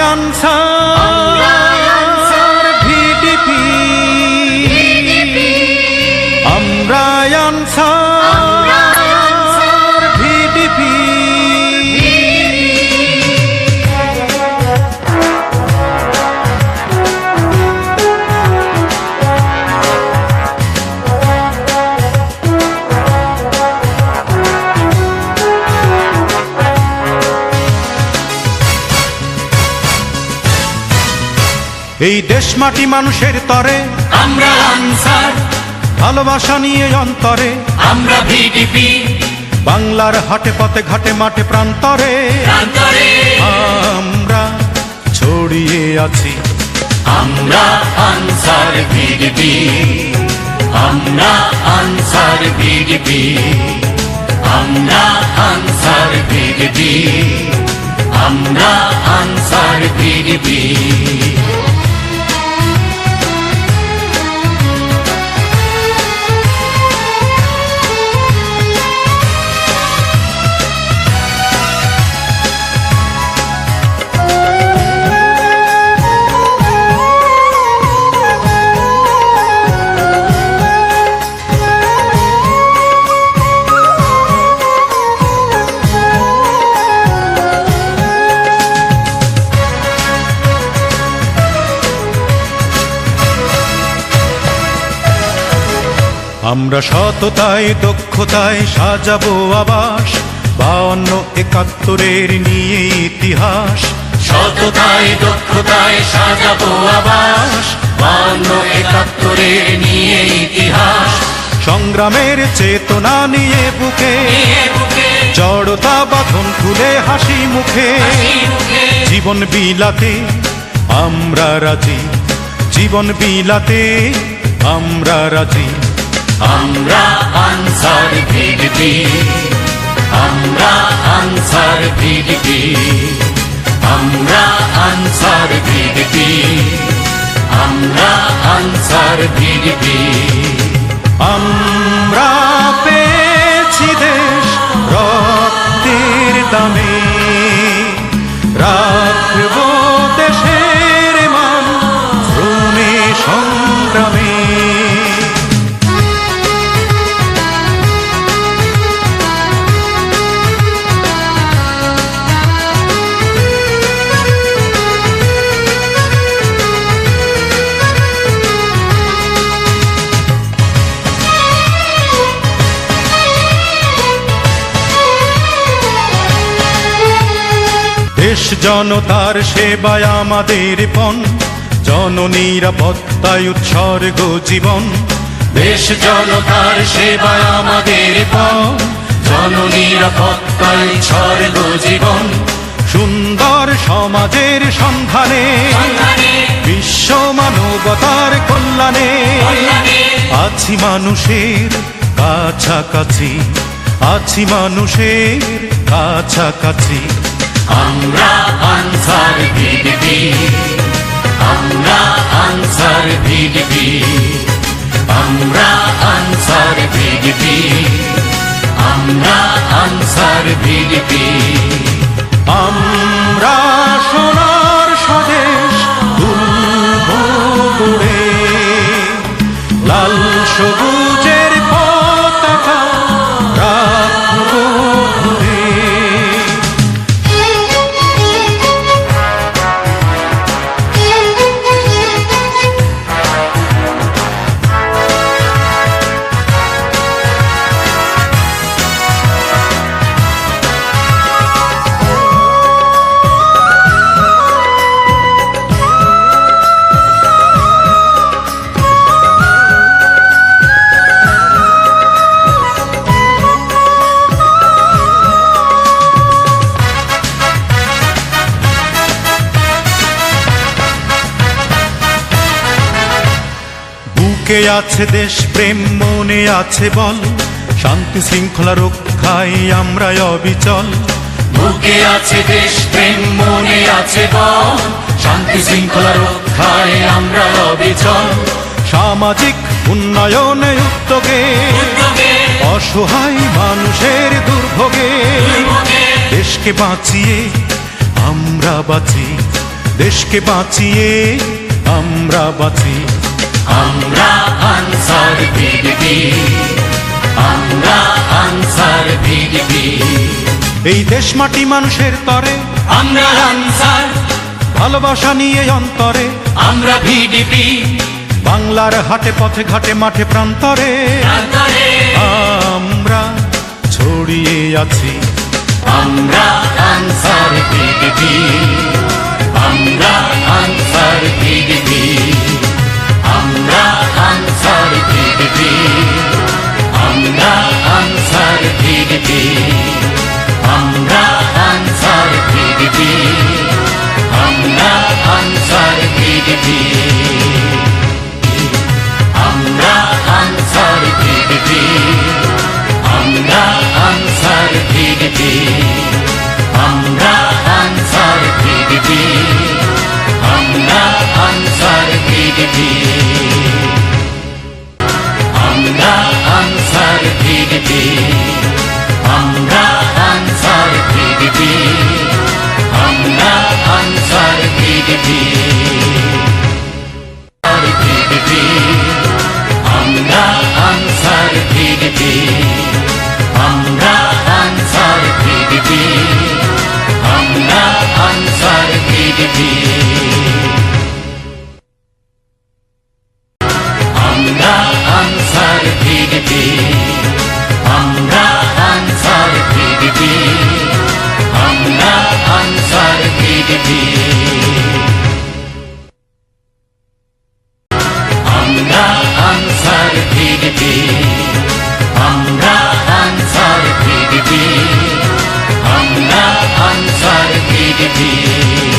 Answer এই দেশ মাটি মানুষের তরে। আমরা আনসার। ভালোবাসা নিয়ে অন্তরে। আমরা ভিডিপি। বাংলার হাটে পথে ঘাটে মাঠে প্রান্তরে। প্রান্তরে। আমরা ছড়িয়ে আছি। আমরা আনসার ভিডিপি। আমরা আনসার ভিডিপি। আমরা আনসার ভিডিপি। আমরা আনসার ভিডিপি। আমরা সততায় দক্ষতায় সাজাবো আবাস বাউন্ন একাত্তরের নিয়ে ইতিহাস। সততায় দক্ষতায় সাজাবো আবাস বান্ন একাত্তরের নিয়ে ইতিহাস। সংগ্রামের চেতনা নিয়ে বুকে জড়তা বাঁধন খুলে হাসি মুখে। জীবন বিলাতে আমরা রাজি জীবন বিলাতে আমরা রাজি। আমরা আনসার ভিডিপি। আমরা আনসার ভিডিপি। আমরা আনসার ভিডিপি। আমরা আনসার ভিডিপি। আমরা পেয়েছি দেশ রক্তের দামে। দেশ জনতার সেবায় আমাদের পণ জননিরাপত্তায় উৎসর্গ জীবন। দেশ জনতার সেবায় আমাদের পণ জননিরাপত্তায় স্বর্গ জীবন। সুন্দর সমাজের সন্ধানে বিশ্ব মানবতার কল্যাণে। আছি মানুষের কাছাকাছি আছি মানুষের কাছাকাছি। আমরা আনসার ভিডিপি। আমরা আনসার ভিডিপি। আমরা আনসার ভিডিপি। আমরা আনসার ভিডিপি। বুকে আছে দেশ প্রেম মনে আছে বল। শান্তি শৃঙ্খলা রক্ষায় আমরা অবিচল। বুকে আছে দেশ প্রেম মনে আছে বল। শান্তি শৃঙ্খলা রক্ষায় আমরা অবিচল। সামাজিক উন্নয়নে উদ্যোগে অসহায় মানুষের দুর্ভোগে। দেশকে বাঁচিয়ে আমরা বাঁচি। দেশকে বাঁচিয়ে আমরা বাঁচি। আমরা আমরা আনসার ভিডিপি। এই দেশ মাটি মানুষের তরে। আমরা আনসার। ভালোবাসা নিয়ে অন্তরে। আমরা ভিডিপি। বাংলার হাটে পথে ঘাটে মাঠে প্রান্তরে। আমরা ছড়িয়ে আছি। আমরা আনসার ভিডিপি। আমরা ভিডিপি আমরা আনসার ভিডিপি আমরা আনসার ভিডিপি আমরা আনসার ভিডিপি আমরা আনসার ভিডিপি আমরা আনসার ভিডিপি আমরা আনসার ভিডিপি আমরা আনসার ভিডিপি ভিডিপি আমরা আনসার ভিডিপি আমরা আনসার ভিডিপি আমরা আনসার ভিডিপি আমরা আনসার ভিডিপি আমরা আনসার ভিডিপি আমরা আনসার ভিডিপি Thank you.